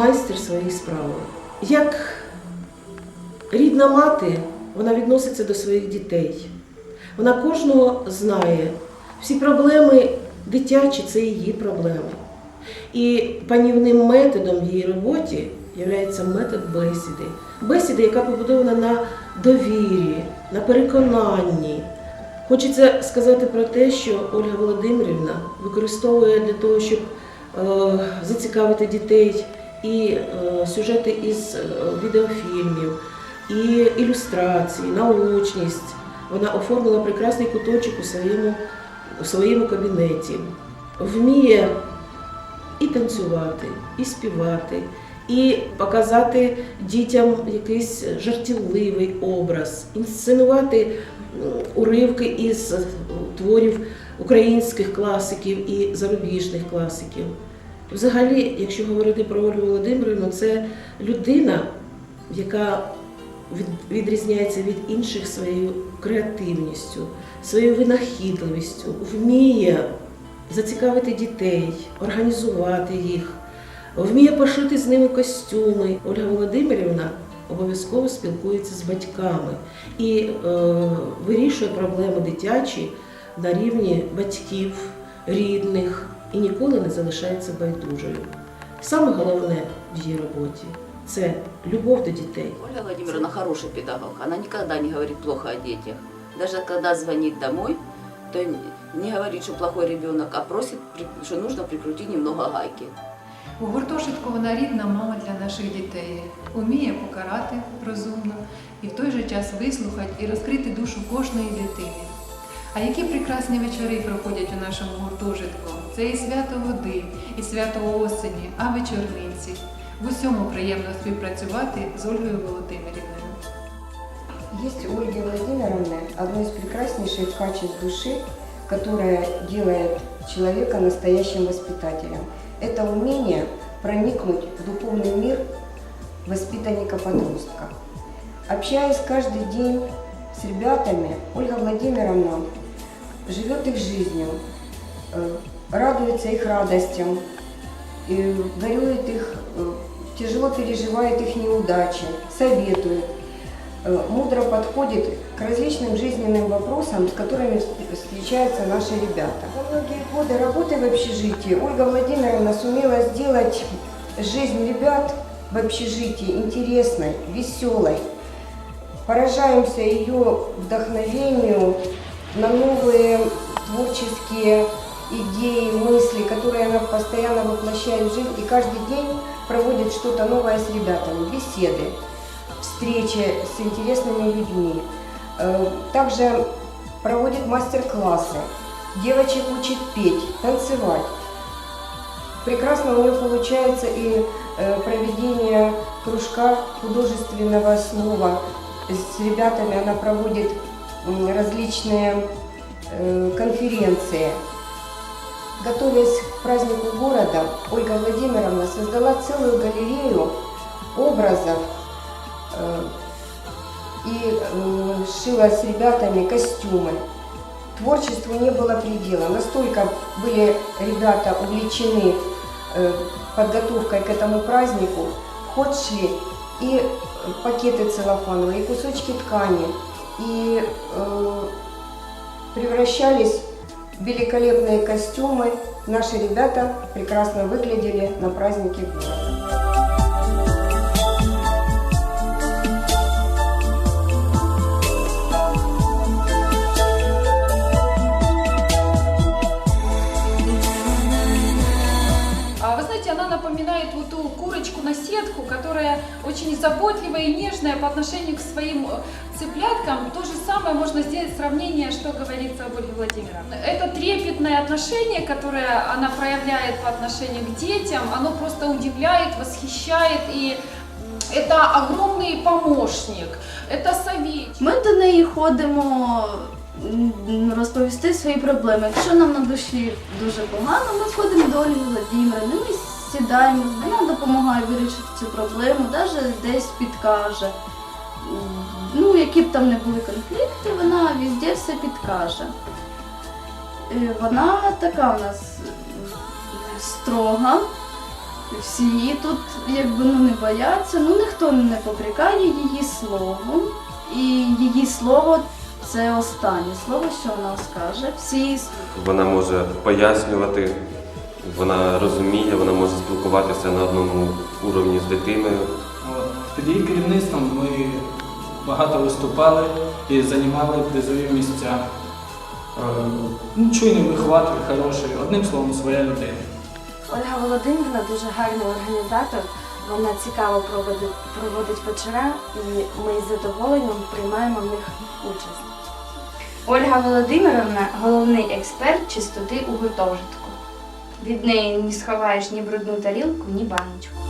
майстер своєї справи. Як рідна мати, вона відноситься до своїх дітей. Вона кожного знає. Всі проблеми дитячі це її проблеми. І панівним методом в її роботі є метод бесіди. Бесіда, яка побудована на довірі, на переконанні. Хочеться сказати про те, що Ольга Володимирівна використовує для того, щоб зацікавити дітей і е, сюжети із е, відеофільмів, і ілюстрації, наочність. Вона оформила прекрасний куточок у своєму, у своєму кабінеті. Вміє і танцювати, і співати, і показати дітям якийсь жартівливий образ, інсценувати уривки із е, творів українських класиків і зарубіжних класиків. Взагалі, якщо говорити про Ольгу Володимирівну, це людина, яка від- відрізняється від інших своєю креативністю, своєю винахідливістю, вміє зацікавити дітей, організувати їх, вміє пошити з ними костюми. Ольга Володимирівна обов'язково спілкується з батьками і е, вирішує проблеми дитячі на рівні батьків, рідних і ніколи не залишається байдужою. Саме головне в її роботі це любов до дітей. Ольга Владимировна хороший педагог. Она никогда не говорит плохо о детях. Даже когда звонит домой, то не говорит, что плохой ребенок, а просит, при- что нужно прикрутить немного гайки. У гуртожитку вона рідна мама для наших дітей, уміє покарати розумно і в той же час вислухати і розкрити душу кожної дитини. А які прекрасні вечори проходять у нашому гуртожитку? Це і свято води, і свято осені, а вечорниці. В усьому приємно співпрацювати з Ольгою Володимирівною. Есть у Ольги Владимировны одно из прекраснейших качеств души, которое делает человека настоящим воспитателем. Это умение проникнуть в духовный мир воспитанника-подростка. Общаясь каждый день с ребятами, Ольга Владимировна живет их жизнью, э, радуется их радостям, и горюет их, э, тяжело переживает их неудачи, советует, э, мудро подходит к различным жизненным вопросам, с которыми вст- встречаются наши ребята. За многие годы работы в общежитии Ольга Владимировна сумела сделать жизнь ребят в общежитии интересной, веселой. Поражаемся ее вдохновению на новые творческие идеи, мысли, которые она постоянно воплощает в жизнь и каждый день проводит что-то новое с ребятами, беседы, встречи с интересными людьми. Э, Также проводит мастер-классы, девочек учит петь, танцевать. Прекрасно у нее получается и э, проведение кружка художественного слова. С ребятами она проводит различные э, конференции. Готовясь к празднику города, Ольга Владимировна создала целую галерею образов э, и э, шила с ребятами костюмы. Творчеству не было предела. Настолько были ребята увлечены подготовкой к этому празднику. В ход шли и пакеты целлофановые, и кусочки ткани, и э, превращались в великолепные костюмы. Наши ребята прекрасно выглядели на празднике города. напоминает вот ту курочку на сетку, которая очень заботливая и нежная по отношению к своим э, цыпляткам. То же самое можно сделать сравнение, что говорится об Ольге Владимировне. Это трепетное отношение, которое она проявляет по отношению к детям, оно просто удивляет, восхищает и м, это огромный помощник, это советчик. Ми до неї ходимо м, розповісти свої проблеми. Якщо нам на душі дуже погано, ми ходимо до Ольги Владимирівни, ми сідаємо, вона допомагає вирішити цю проблему, навіть десь підкаже. Ну, які б там не були конфлікти, вона везде все підкаже. Е, Вона така в нас строга, Всі її тут якби ну не бояться, ну ніхто не попрекає її словом. І її слово це останнє слово, що вона скаже. Всі Вона може пояснювати, вона розуміє, вона може спілкуватися на одному уровні з дитиною. От. Під її керівництвом ми багато виступали і займали призові місця. Е, Ну, чуйний вихователь, хороший, одним словом, своя людина. Ольга Володимирівна дуже гарний організатор. Вона цікаво проводить, проводить вечора, і ми з задоволенням приймаємо в них участь. Ольга Володимировна головний експерт чистоти у гуртожитку. Від неї не сховаєш ні брудну тарілку, ні баночку.